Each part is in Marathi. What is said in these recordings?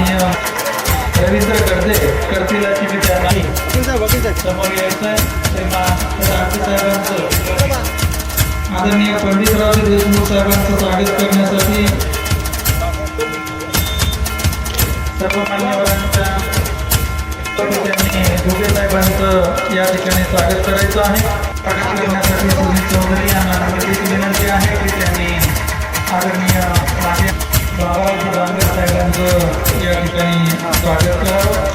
आदरणीय रवींद्र कर्जे करतील अशी मी त्यांना समोर साहेबांचं. आदरणीय पंडितरावजी देशमुख साहेबांचं स्वागत करण्यासाठी सर्व मान्यवरांच्या त्यांनी साहेबांचं या ठिकाणी स्वागत करायचं आहे. स्वागत करण्यासाठी सुनील चौधरी यांना विनंती आहे की त्यांनी आदरणीय माझे बाबाजी बांगर साहेबांचं या ठिकाणी स्वागत करावं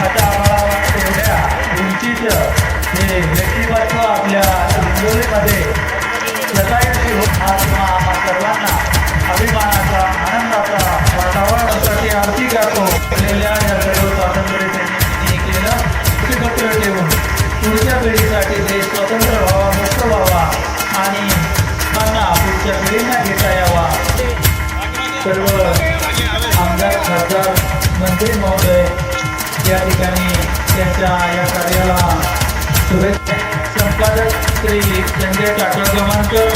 आता आम्हाला एवढ्या उंचीचं हे व्यक्तिमत्व आपल्या हिंगोलीमध्ये जगायची होत आज आम्हा सर्वांना अभिमानाचा आनंदाचा वातावरणासाठी आरती करतो केलेल्या या सर्व स्वातंत्र्य खासदार मंत्री महोदय या ठिकाणी त्यांच्या या कार्याला शुभेच्छा. संपादक श्री संजय टाकळ गव्हाणकर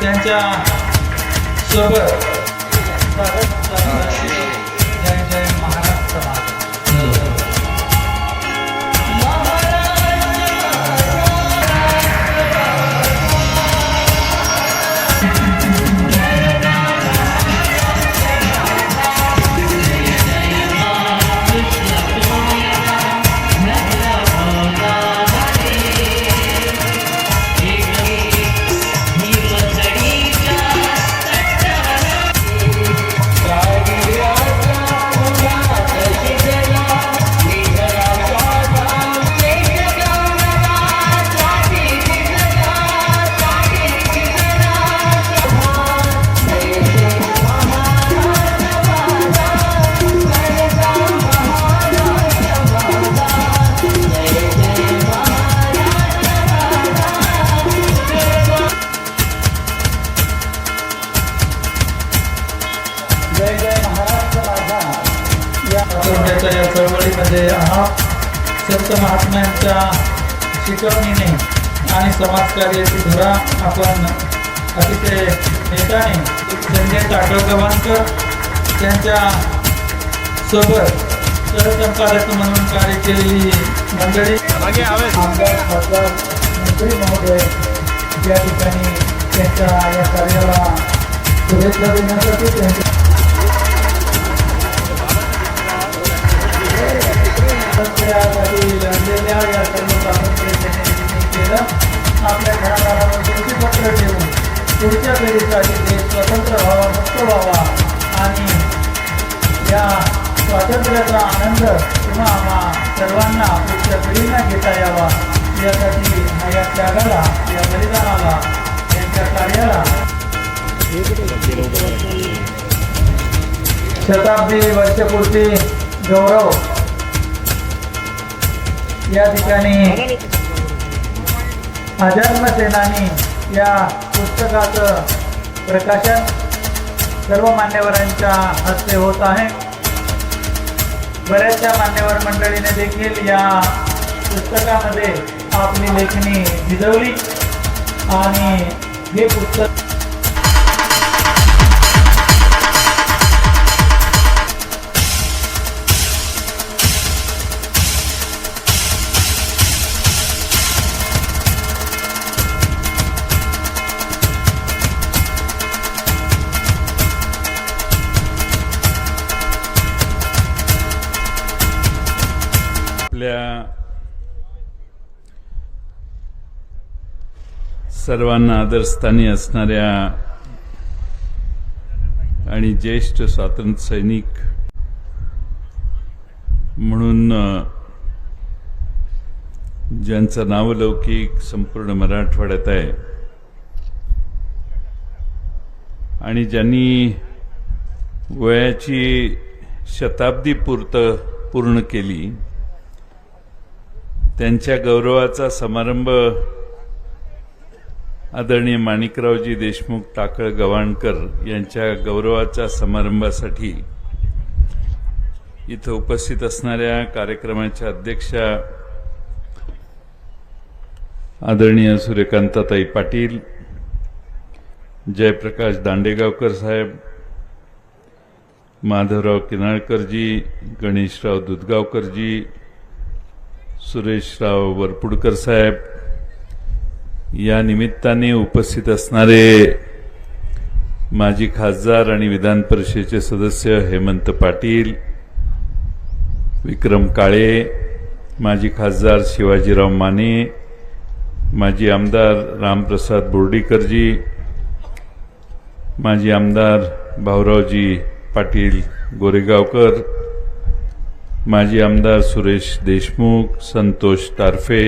त्यांच्यासोबत सोबत सरसंपादक म्हणून कार्य केलेली मंडळी. आमदार खासदार मंत्री महोदय या ठिकाणी त्यांच्या या कार्याला शुभेच्छा देण्यासाठी त्यांच्या स्वातंत्र्यासाठी लढलेल्या या सर्व स्वातंत्र्य सैनिकांनी केलं. आपल्या घरादारावर पत्र ठेवून पुढच्या पिढीसाठी देश स्वतंत्र व्हावा मुक्त व्हावा आणि या स्वातंत्र्याचा आनंद किंवा आम्हा सर्वांना पुढच्या पिढींना घेता यावा. यासाठी हा या त्यागाला या बलिदानाला यांच्या कार्याला. शताब्दी वर्षपूर्ती गौरव. या ठिकाणी अजन्म सेनानी या पुस्तकाचं प्रकाशन सर्व मान्यवरांच्या हस्ते होत आहे. बऱ्याचशा मान्यवर मंडळीने देखील या पुस्तकामध्ये आपली लेखणी भिजवली. आणि हे पुस्तक सर्वांना आदरस्थानी असणाऱ्या आणि ज्येष्ठ स्वातंत्र्य सैनिक म्हणून ज्यांचं नावलौकिक संपूर्ण मराठवाड्यात आहे आणि ज्यांनी वयाची शताब्दी पूर्त पूर्ण केली त्यांच्या गौरवाचा समारंभ आदरणीय माणिकरावजी देशमुख टाकळ गवाणकर यांच्या गौरवाच्या समारंभासाठी इथं उपस्थित असणाऱ्या कार्यक्रमाच्या अध्यक्षा आदरणीय सूर्यकांताताई पाटील जयप्रकाश दांडेगावकर साहेब माधवराव किनाळकरजी गणेशराव दुधगावकरजी सुरेशराव वरपुडकर साहेब या निमित्ताने उपस्थित असणारे माजी खासदार आणि विधान परिषदेचे सदस्य हेमंत पाटील विक्रम काळे माजी खासदार शिवाजीराव माने माजी आमदार रामप्रसाद बोर्डीकरजी माजी आमदार भाऊरावजी पाटील गोरेगावकर माजी आमदार सुरेश देशमुख संतोष तारफे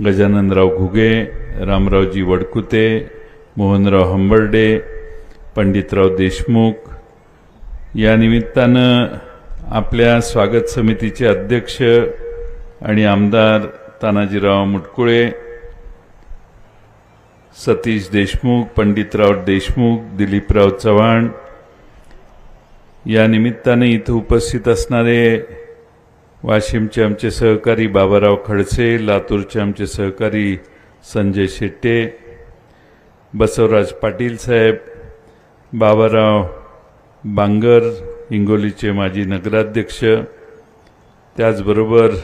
गजाननराव घुगे रामरावजी वडकुते मोहनराव हंबर्डे पंडितराव देशमुख या निमित्तानं आपल्या स्वागत समितीचे अध्यक्ष आणि आमदार तानाजीराव मुटकुळे सतीश देशमुख पंडितराव देशमुख दिलीपराव चव्हाण या निमित्ताने इथं उपस्थित असणारे वाशिमचे आमचे सहकारी बाबाराव खडसे लातूरचे आमचे सहकारी संजय शेट्टे बसवराज पाटील साहेब बाबाराव बांगर हिंगोलीचे माजी नगराध्यक्ष त्याचबरोबर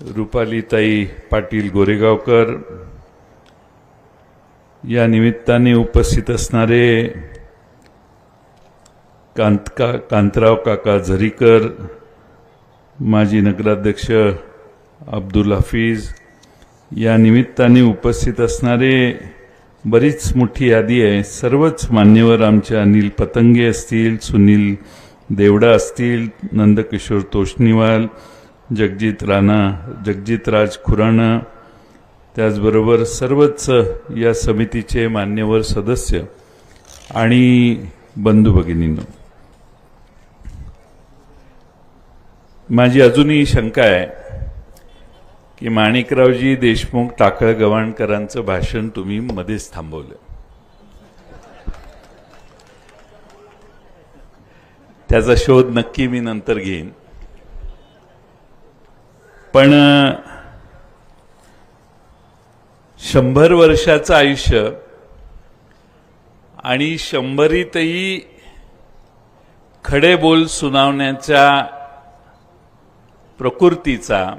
रुपालीताई पाटील गोरेगावकर या निमित्ताने उपस्थित असणारे कांत का कांतराव काका झरीकर माजी नगराध्यक्ष अब्दुल हफीज या निमित्ताने उपस्थित असणारे बरीच मोठी यादी आहे. सर्वच मान्यवर आमचे अनिल पतंगे असतील सुनील देवडा असतील नंदकिशोर तोष्णीवाल जगजित राणा जगजितराज खुराणा. त्याचबरोबर सर्वच या समितीचे मान्यवर सदस्य आणि बंधू भगिनींनो. माझी अजूनही शंका आहे की माणिकरावजी देशमुख टाकळ गवाणकरांचं भाषण तुम्ही मध्येच थांबवलं. त्याचा शोध नक्की मी नंतर घेईन. पण शंभर वर्षाचं आयुष्य आणि शंभरीतही खडे बोल सुनावण्याच्या प्रकृतीचा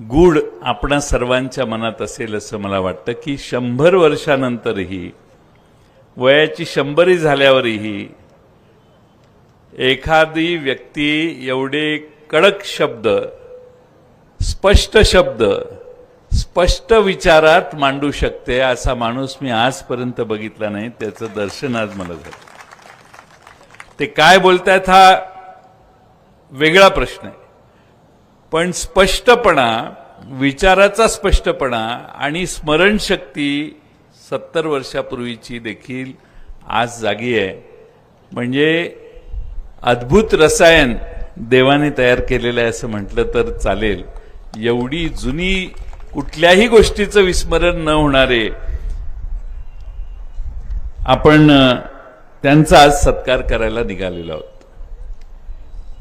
गूढ आपणा सर्वांच्या मनात असेल असं मला वाटतं की शंभर वर्षानंतरही वयाची शंभरी झाल्यावरही एखादी व्यक्ती एवढे कडक शब्द स्पष्ट शब्द स्पष्ट विचारात मांडू शकते असा माणूस मी आजपर्यंत बघितला नाही त्याचं दर्शन आज मला झालं. ते काय बोलतायत हा वेगळा प्रश्न आहे. पण स्पष्टपणा विचाराचा स्पष्टपणा आणि स्मरणशक्ती सत्तर वर्षापूर्वीची देखील आज जागी आहे. म्हणजे अद्भुत रसायन देवाने तयार केलेलं आहे असं म्हटलं तर चालेल. एवढी जुनी कुठल्याही गोष्टीचं विस्मरण न होणारे आपण त्यांचा आज सत्कार करायला निघालेलो आहोत.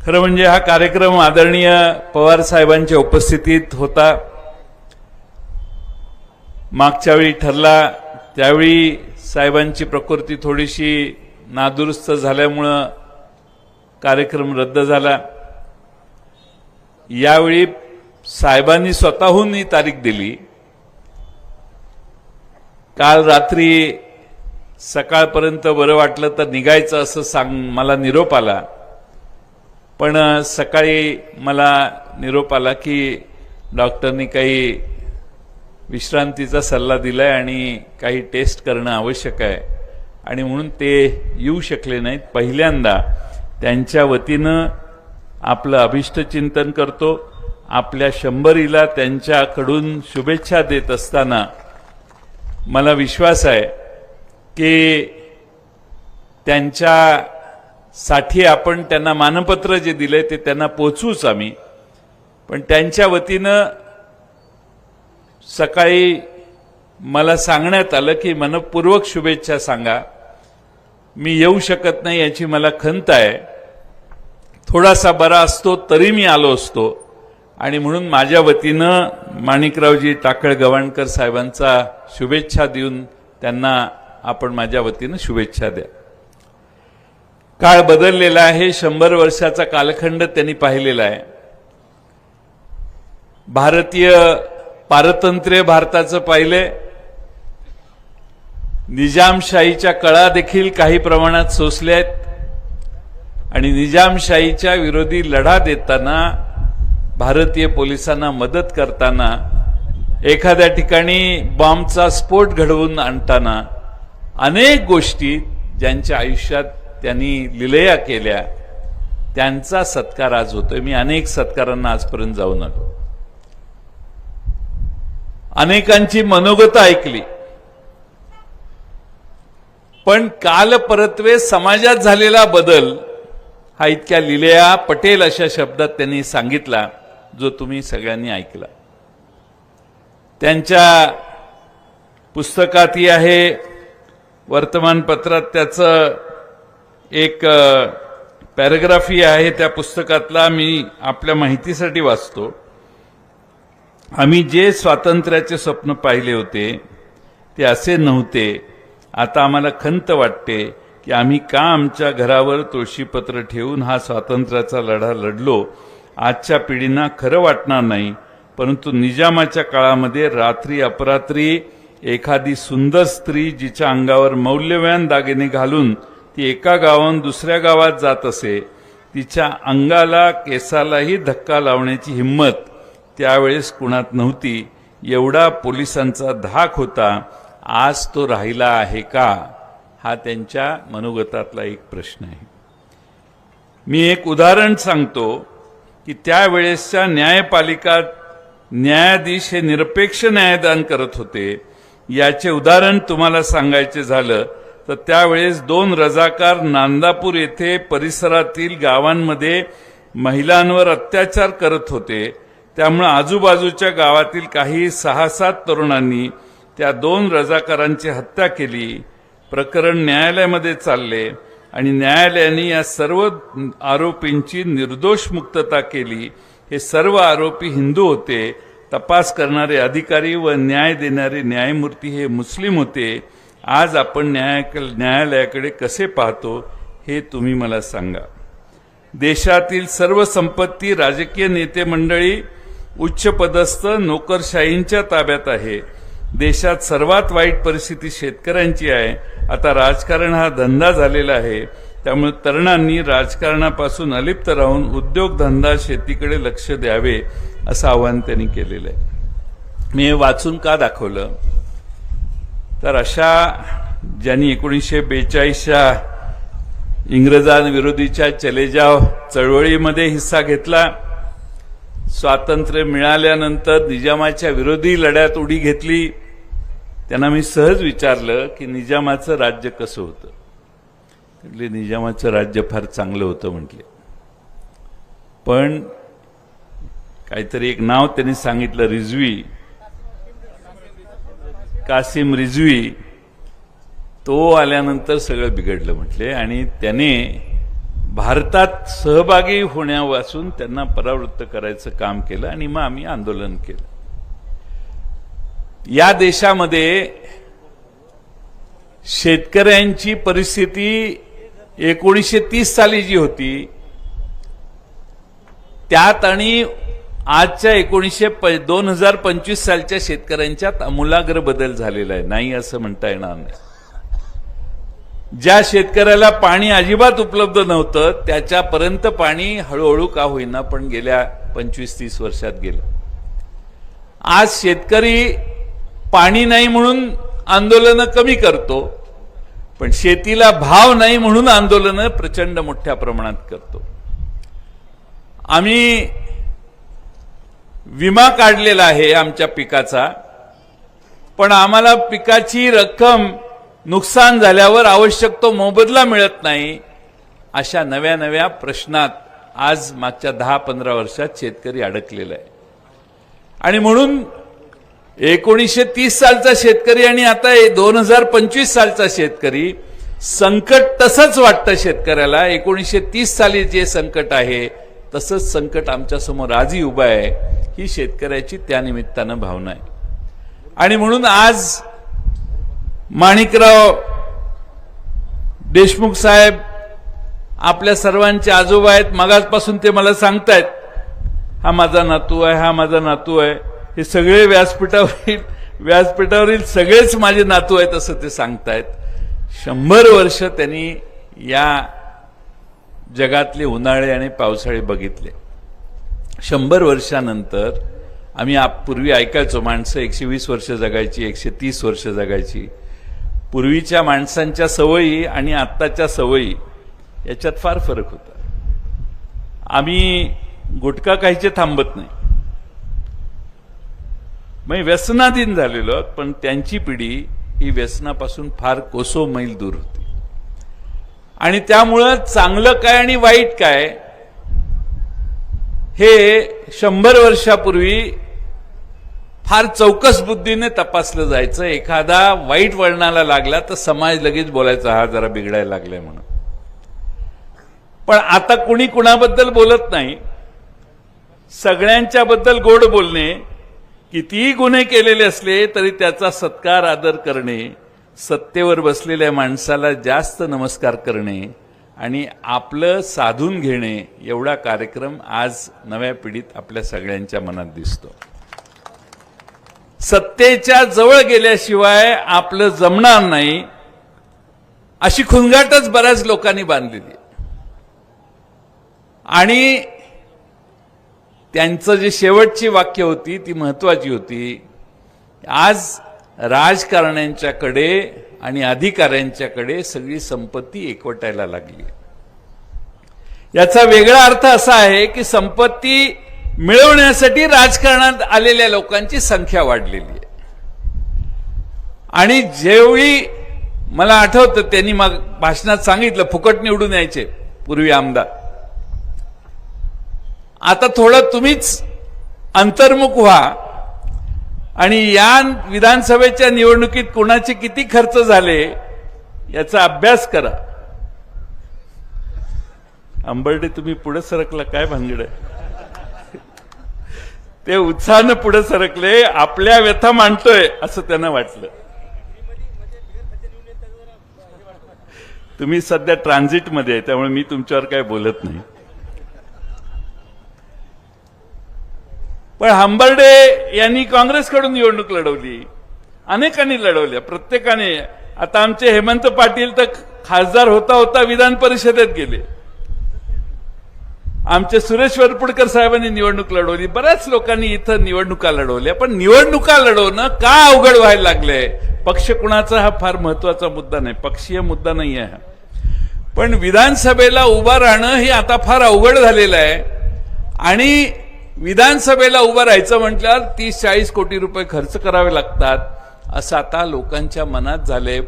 खरं म्हणजे हा कार्यक्रम आदरणीय पवार साहेबांच्या उपस्थितीत होता. मागच्या वेळी ठरला त्यावेळी साहेबांची प्रकृती थोडीशी नादुरुस्त झाल्यामुळं कार्यक्रम रद्द झाला. यावेळी साहेबांनी स्वतःहून ही तारीख दिली. काल रात्री सकाळपर्यंत बरं वाटलं तर निघायचं असं सांग मला निरोप आला. पण सकाळी मला निरोप आला की डॉक्टरनी काही विश्रांतीचा सल्ला दिलाय आणि काही टेस्ट करणं आवश्यक आहे. आणि म्हणून ते येऊ शकले नाहीत. पहिल्यांदा त्यांच्या वतीनं आपलं अभिष्टचिंतन करतो. आपल्या शंभरीला त्यांच्याकडून शुभेच्छा देत असताना मला विश्वास आहे की त्यांच्या साठी आपण त्यांना मानपत्र जे दिले ते त्यांना पोचूच आम्ही. पण त्यांच्या वतीनं सकाळी मला सांगण्यात आलं की मनपूर्वक शुभेच्छा सांगा. मी येऊ शकत नाही याची मला खंत आहे. थोडासा बरा असतो तरी मी आलो असतो. आणि म्हणून माझ्या वतीनं माणिकरावजी टाकळ गवाणकर साहेबांचा शुभेच्छा देऊन त्यांना आपण माझ्या वतीनं शुभेच्छा द्या. काळ बदललेला आहे. शंभर वर्षाचा कालखंड त्यांनी पाहिलेला आहे. भारतीय पारतंत्र्य भारताचं पाहिले निजामशाहीच्या कळा देखील काही प्रमाणात सोसल्या आहेत. आणि निजामशाहीच्या विरोधी लढा देताना भारतीय पोलिसांना मदत करताना एखाद्या ठिकाणी बॉम्बचा स्फोट घडवून आणताना अनेक गोष्टी ज्यांच्या आयुष्यात त्यांनी लिलया केल्या. त्यांचा सत्कार आज होतोय. मी अनेक सत्कारांना आजपर्यंत जाऊन आलो. अनेकांची मनोगत ऐकली. पण काल परत्वे समाजात झालेला बदल हा इतक्या लिलया पटेल अशा शब्दात त्यांनी सांगितला जो तुम्ही सगळ्यांनी ऐकला. त्यांच्या पुस्तकातही आहे वर्तमानपत्रात त्याचं एक पॅराग्राफी आहे त्या पुस्तकातला मी आपल्या माहितीसाठी वाचतो. आम्ही जे स्वातंत्र्याचे स्वप्न पाहिले होते ते असे नव्हते. आता आम्हाला खंत वाटते की आम्ही का आमच्या घरावर तुळशीपत्र ठेवून हा स्वातंत्र्याचा लढा लढलो. आजच्या पिढींना खरं वाटणार नाही परंतु निजामाच्या काळामध्ये रात्री अपरात्री एखादी सुंदर स्त्री जिच्या अंगावर मौल्यवान दागिने घालून ती एका गावाहून दुसऱ्या गावात जात असे. तिच्या अंगाला केसालाही धक्का लावण्याची हिंमत त्यावेळेस कुणात नव्हती. एवढा पोलिसांचा धाक होता आज तो राहिला आहे का? हा त्यांच्या मनोगतातला एक प्रश्न आहे. मी एक उदाहरण सांगतो की त्यावेळेसच्या न्यायपालिका न्यायाधीश हे निरपेक्ष न्यायदान करत होते. याचे उदाहरण तुम्हाला सांगायचे झालं तर त्यावेळेस दोन रजाकार नांदापूर येथे परिसरातील गावांमध्ये महिलांवर अत्याचार करत होते. त्यामुळे आजूबाजूच्या गावातील काही सहा सात तरुणांनी त्या दोन रजाकारांची हत्या केली. प्रकरण न्यायालयामध्ये चालले आणि न्यायालयाने या सर्व आरोपींची निर्दोष मुक्तता केली. हे सर्व आरोपी हिंदू होते. तपास करणारे अधिकारी व न्याय देणारे न्यायमूर्ती हे मुस्लिम होते. आज आपण न्याय न्यायालयाकडे कसे पाहतो हे तुम्ही मला सांगा. देशातील सर्व संपत्ती राजकीय नेते मंडळी उच्चपदस्थ नोकरशाहींच्या ताब्यात आहे. देशात सर्वात वाईट परिस्थिती शेतकऱ्यांची आहे. आता राजकारण हा धंदा झालेला आहे. त्यामुळे तरुणांनी राजकारणापासून अलिप्त राहून उद्योगधंदा शेतीकडे लक्ष द्यावे असं आवाहन त्यांनी केलेलं आहे. मी हे वाचून का दाखवलं? तर अशा ज्यांनी एकोणीसशे बेचाळीसच्या इंग्रजांविरोधीच्या चलेजाव चळवळीमध्ये हिस्सा घेतला स्वातंत्र्य मिळाल्यानंतर निजामाच्या विरोधी लढ्यात उडी घेतली त्यांना मी सहज विचारलं की निजामाचं राज्य कसं होतं? म्हटले निजामाचं राज्य फार चांगलं होतं म्हटले. पण काहीतरी एक नाव त्यांनी सांगितलं रिझवी कासिम रिजवी तो आल्यानंतर सगळं बिघडलं म्हटले. आणि त्याने भारतात सहभागी होण्यापासून त्यांना परावृत्त करायचं काम केलं आणि मग आम्ही आंदोलन केलं. या देशामध्ये शेतकऱ्यांची परिस्थिती एकोणीसशे तीस साली जी होती त्यात आणि आजच्या एकोणीसशे दोन हजार पंचवीस सालच्या शेतकऱ्यांच्यात आमूलाग्र बदल झालेला आहे. नाही असं म्हणता येणार नाही. ज्या शेतकऱ्याला पाणी अजिबात उपलब्ध नव्हतं त्याच्यापर्यंत पाणी हळूहळू का होईना पण गेल्या पंचवीस तीस वर्षात गेलं. आज शेतकरी पाणी नाही म्हणून आंदोलनं कमी करतो पण शेतीला भाव नाही म्हणून आंदोलनं प्रचंड मोठ्या प्रमाणात करतो. आम्ही विमा काढलेला आहे आमच्या पिकाचा. पण आम्हाला पिकाची रक्कम नुकसान झाल्यावर आवश्यक तो मोबदला मिळत नाही अशा नव्या नव्या प्रश्नात आज मागच्या दहा पंधरा वर्षात शेतकरी अडकलेला आहे. आणि म्हणून एकोणीसशे तीस सालचा शेतकरी आणि आता दोन हजार पंचवीस सालचा शेतकरी संकट तसंच वाटतं शेतकऱ्याला. एकोणीसशे तीस साली जे संकट आहे तसंच संकट आमच्यासमोर आजही उभं आहे. ही शेतकऱ्याची त्या निमित्तानं भावना आहे. आणि म्हणून आज माणिकराव देशमुख साहेब आपल्या सर्वांचे आजोबा आहेत. मगाजपासून ते मला सांगतायत हा माझा नातू आहे हा माझा नातू आहे. हे सगळे व्यासपीठावरील व्यासपीठावरील सगळेच माझे नातू आहेत असं ते सांगतायत. शंभर वर्ष त्यांनी या जगातले उन्हाळे आणि पावसाळे बघितले. शंभर वर्षानंतर आम्ही आप पूर्वी ऐकायचो माणसं एकशे वीस वर्ष जगायची एकशे तीस वर्ष जगायची. पूर्वीच्या माणसांच्या सवयी आणि आत्ताच्या सवयी याच्यात फार फरक होता. आम्ही गुटखा काहीचे थांबत नाही. मग व्यसनाधीन झालेलो पण त्यांची पिढी ही व्यसनापासून फार कोसो मैल दूर होती. आणि त्यामुळं चांगलं काय आणि वाईट काय हे शंभर वर्षापूर्वी फार चौकस बुद्धीने तपासलं जायचं. एखादा वाईट वळणाला लागला तर समाज लगेच बोलायचा हा जरा बिघडायला लागलाय म्हणून. पण आता कुणी कुणाबद्दल बोलत नाही सगळ्यांच्या बद्दल गोड बोलणे कितीही गुन्हे केलेले असले तरी त्याचा सत्कार आदर करणे सत्तेवर बसलेल्या माणसाला जास्त नमस्कार करणे आणि आपलं साधून घेणे एवढा कार्यक्रम आज नव्या पिढीत आपल्या सगळ्यांच्या मनात दिसतो. सत्तेच्या जवळ गेल्याशिवाय आपलं जमणार नाही अशी खुनगाटच बऱ्याच लोकांनी बांधलेली आणि त्यांचं जे शेवटची वाक्य होती ती महत्वाची होती आज राजकारण्यांच्याकडे आणि अधिकाऱ्यांच्याकडे सगळी संपत्ती एकवटायला लागली. याचा वेगळा अर्थ असा आहे की संपत्ती मिळवण्यासाठी राजकारणात आलेल्या लोकांची संख्या वाढलेली आहे. आणि जेवढी मला आठवतं त्यांनी मग भाषणात सांगितलं फुकट निवडून यायचे पूर्वी आमदार. आता थोडं तुम्हीच अंतर्मुख व्हा. आणि या विधानसभेच्या निवडणुकीत कोणाचे किती खर्च झाले याचा अभ्यास करा. अंबर्डे तुम्ही पुढे सरकला काय भानगड आहे? ते उत्साहानं पुढे सरकले आपल्या व्यथा मांडतोय असं त्यांना वाटलं. तुम्ही सध्या ट्रान्झिटमध्ये आहे त्यामुळे मी तुमच्यावर काय बोलत नाही. पण हंबर्डे यांनी काँग्रेसकडून निवडणूक लढवली. अनेकांनी लढवल्या. प्रत्येकाने. आता आमचे हेमंत पाटील तर खासदार होता होता विधान परिषदेत गेले. आमचे सुरेश वरपुडकर साहेबांनी निवडणूक लढवली. बऱ्याच लोकांनी इथं निवडणुका लढवल्या पण निवडणुका लढवणं का अवघड व्हायला लागलंय पक्ष कुणाचा हा फार महत्त्वाचा मुद्दा नाही. पक्षीय मुद्दा नाही आहे पण विधानसभेला उभं राहणं हे आता फार अवघड झालेलं आहे. आणि विधानसभेला उभं राहायचं म्हटल्यावर तीस चाळीस कोटी रुपये खर्च करावे लागतात असं आता लोकांच्या मनात झाले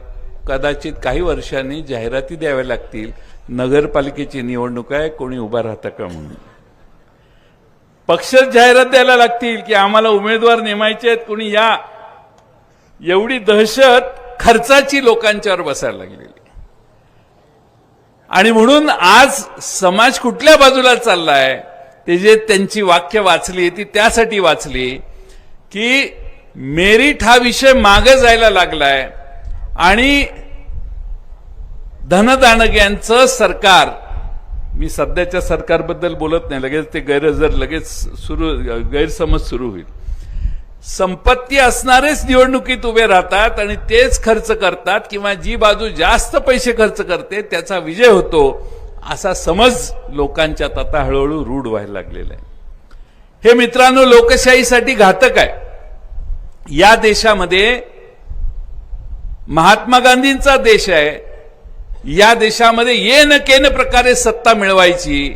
कदाचित काही वर्षांनी जाहिराती द्याव्या लागतील. नगरपालिकेची निवडणूक आहे कोणी उभा राहतं का म्हणून? पक्षच जाहिरात द्यायला लागतील की आम्हाला उमेदवार नेमायचे आहेत कोणी या. एवढी दहशत खर्चाची लोकांच्यावर बसायला लागलेली आणि म्हणून आज समाज कुठल्या बाजूला चाललाय? ते जे त्यांची वाक्य वाचली ती त्यासाठी वाचली की मेरिट हा विषय मागे जायला लागलाय आणि धनदानग्यांचं सरकार मी सध्याच्या सरकारबद्दल बोलत नाही लगेच ते गैरहजर लगेच सुरू गैरसमज सुरू होईल. संपत्ती असणारेच निवडणुकीत उभे राहतात आणि तेच खर्च करतात किंवा जी बाजू जास्त पैसे खर्च करते त्याचा विजय होतो. असा समज लोकांच्यात आता हळूहळू रूढ व्हायला लागलेला आहे. हे मित्रांनो लोकशाहीसाठी घातक आहे. या देशामध्ये महात्मा गांधींचा देश आहे. या देशामध्ये ये न केन प्रकारे सत्ता मिळवायची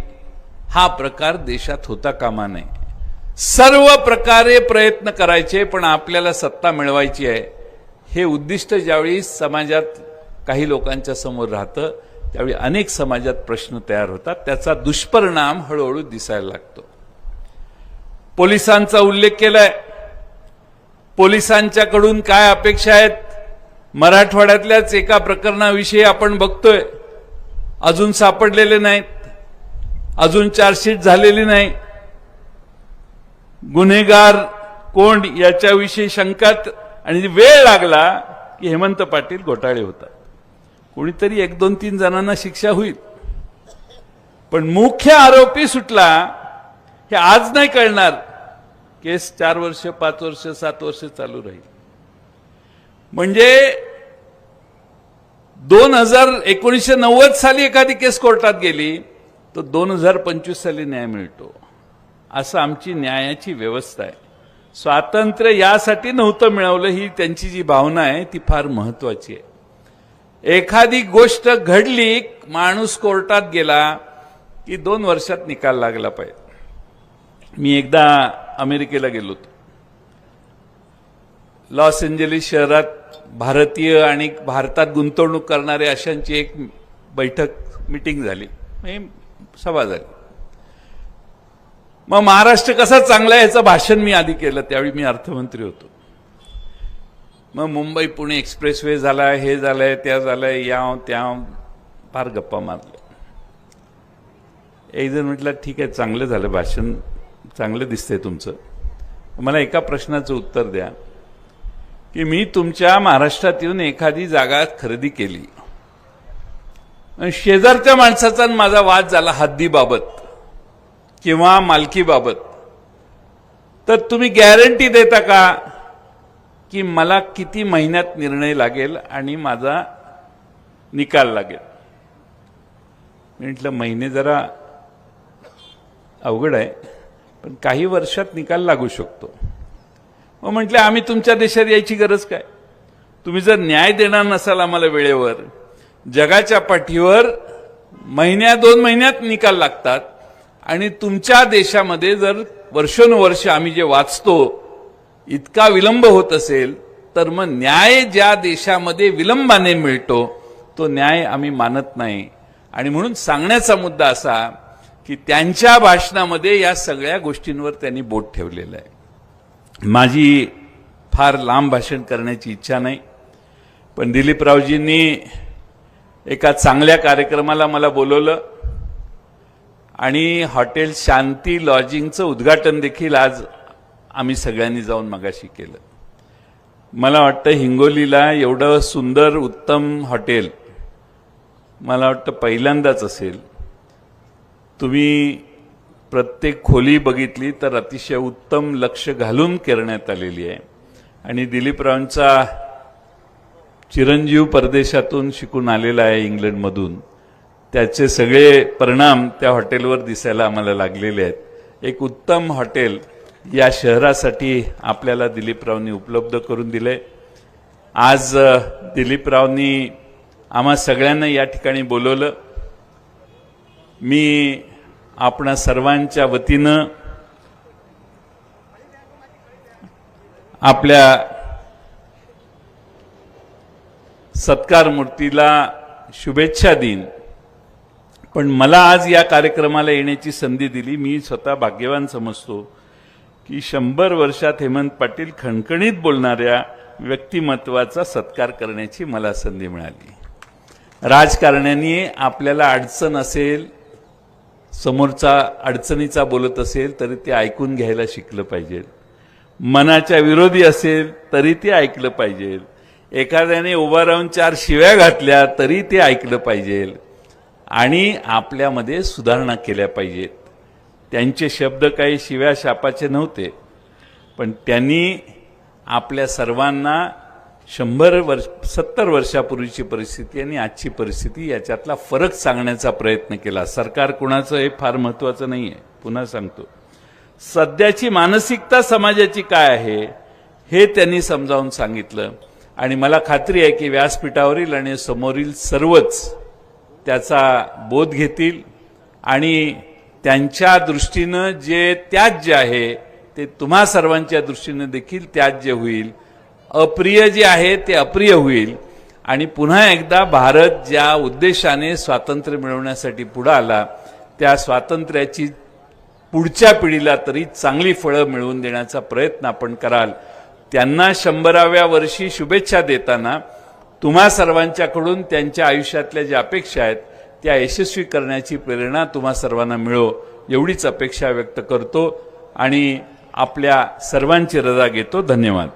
हा प्रकार देशात होता कामा नये. सर्व प्रकारे प्रयत्न करायचे पण आपल्याला सत्ता मिळवायची आहे. हे उद्दिष्ट ज्यावेळी समाजात काही लोकांच्या समोर राहतं त्यावेळी अनेक समाजात प्रश्न तयार होतात. त्याचा दुष्परिणाम हळूहळू दिसायला लागतो. पोलिसांचा उल्लेख केलाय. पोलिसांच्याकडून काय अपेक्षा आहेत? मराठवाड्यातल्याच एका प्रकरणाविषयी आपण बघतोय. अजून सापडलेले नाहीत. अजून चार्जशीट झालेली नाही. गुन्हेगार कोण याच्याविषयी शंकात आणि वेळ लागला की हेमंत पाटील घोटाळे होतात. कोणीतरी एक दोन तीन जणांना शिक्षा होईल. पण मुख्य आरोपी सुटला हे आज नाही कळणार. केस चार वर्ष पाच वर्ष सात वर्ष चालू राहील. म्हणजे दोन हजार एकोणीसशे नव्वद साली एखादी केस कोर्टात गेली तर दोन हजार पंचवीस साली न्याय मिळतो. असं आमची न्यायाची व्यवस्था आहे. स्वातंत्र्य यासाठी नव्हतं मिळवलं ही त्यांची जी भावना आहे ती फार महत्वाची आहे. एखादी गोष्ट घडली माणूस कोर्टात गेला की दोन वर्षात निकाल लागला पाहिजे. मी एकदा अमेरिकेला गेलो होतो. लॉस एंजलिस शहरात भारतीय आणि भारतात गुंतवणूक करणारे अशांची एक बैठक मिटिंग झाली. म्हणजे सभा झाली. मग महाराष्ट्र कसा चांगला आहे याचं भाषण मी आधी केलं त्यावेळी मी अर्थमंत्री होतो. मग मुंबई पुणे एक्सप्रेसवे झाला हे झालंय त्या झालंय या त्या फार गप्पा मारल्या. एक जण म्हटलं ठीक आहे चांगलं झालं भाषण चांगलं दिसतंय तुमचं. मला एका प्रश्नाचं उत्तर द्या. की मी तुमच्या महाराष्ट्रात येऊन एखादी जागा खरेदी केली. आणि शेजारच्या माणसाचा आणि माझा वाद झाला हद्दीबाबत किंवा मालकीबाबत तर तुम्ही गॅरंटी देता का? की मला किती महिन्यात निर्णय लागेल आणि माझा निकाल लागेल. म्हटलं महिने जरा अवघड आहे पण काही वर्षात निकाल लागू शकतो. मग म्हटलं आम्ही तुमच्या देशात यायची गरज काय? तुम्ही जर न्याय देणार नसाल आम्हाला वेळेवर जगाच्या पाठीवर महिन्या दोन महिन्यात निकाल लागतात आणि तुमच्या देशामध्ये जर वर्षोनुवर्ष आम्ही जे वाचतो इतका विलंब होत असेल तर मग न्याय ज्या देशामध्ये विलंबाने मिळतो तो न्याय आम्ही मानत नाही. आणि म्हणून सांगण्याचा मुद्दा असा की त्यांच्या भाषणामध्ये या सगळ्या गोष्टींवर त्यांनी बोट ठेवलेलं आहे. माझी फार लांब भाषण करण्याची इच्छा नाही पण दिलीपरावजींनी एका चांगल्या कार्यक्रमाला मला बोलवलं आणि हॉटेल शांती लॉजिंगचं उद्घाटन देखील आज आम्ही सगळ्यांनी जाऊन मगाशी केलं. मला वाटतं हिंगोलीला एवढं सुंदर उत्तम हॉटेल मला वाटतं पहिल्यांदाच असेल. तुम्ही प्रत्येक खोली बघितली तर अतिशय उत्तम लक्ष घालून करण्यात आलेली आहे. आणि दिलीपरावांचा चिरंजीव परदेशातून शिकून आलेला आहे इंग्लंडमधून. त्याचे सगळे परिणाम त्या हॉटेलवर दिसायला आम्हाला लागलेले आहेत. एक उत्तम हॉटेल या शहरासाठी आपल्याला दिलीपरावनी उपलब्ध करून दिले. आज दिलीपरावनी आम्हा सगळ्यांना या ठिकाणी बोलवलं. मी आपणा सर्वांच्या वतीनं आपल्या सत्कार मूर्तीला शुभेच्छा देईन. पण मला आज या कार्यक्रमाला येण्याची संधी दिली. मी स्वतः भाग्यवान समजतो. की शंभर वर्षात हेमंत पाटील खणखणीत बोलणाऱ्या व्यक्तिमत्वाचा सत्कार करण्याची मला संधी मिळाली. राजकारण्यांनी आपल्याला अडचण असेल समोरचा अडचणीचा बोलत असेल तरी ते ऐकून घ्यायला शिकलं पाहिजे. मनाच्या विरोधी असेल तरी ते ऐकलं पाहिजे. एखाद्याने उभा राहून चार शिव्या घातल्या तरी ते ऐकलं पाहिजे. आणि आपल्यामध्ये सुधारणा केल्या पाहिजेत. त्यांचे शब्द काही शिव्या शापाचे नव्हते. पण त्यांनी आपल्या सर्वांना शंभर वर्ष सत्तर वर्षापूर्वीची परिस्थिती आणि आजची परिस्थिती याच्यातला फरक सांगण्याचा प्रयत्न केला. सरकार कुणाचं हे फार महत्वाचं नाही आहे पुन्हा सांगतो. सध्याची मानसिकता समाजाची काय आहे हे त्यांनी समजावून सांगितलं. आणि मला खात्री आहे की व्यासपीठावरील आणि समोरील सर्वच त्याचा बोध घेतील आणि त्यांच्या दृष्टीनं जे त्याज्य आहे ते तुम्हा सर्वांच्या दृष्टीनं देखील त्याज्य होईल. अप्रिय जे आहे ते अप्रिय होईल. आणि पुन्हा एकदा भारत ज्या उद्देशाने स्वातंत्र्य मिळवण्यासाठी पुढं आला त्या स्वातंत्र्याची पुढच्या पिढीला तरी चांगली फळं मिळवून देण्याचा प्रयत्न आपण कराल. त्यांना शंभराव्या वर्षी शुभेच्छा देताना तुम्हा सर्वांच्याकडून त्यांच्या आयुष्यातल्या ज्या अपेक्षा आहेत त्या यशस्वी करण्याची प्रेरणा तुम्हा सर्वांना मिळो एवढीच अपेक्षा व्यक्त करतो आणि आपल्या सर्वांची रजा घेतो. धन्यवाद.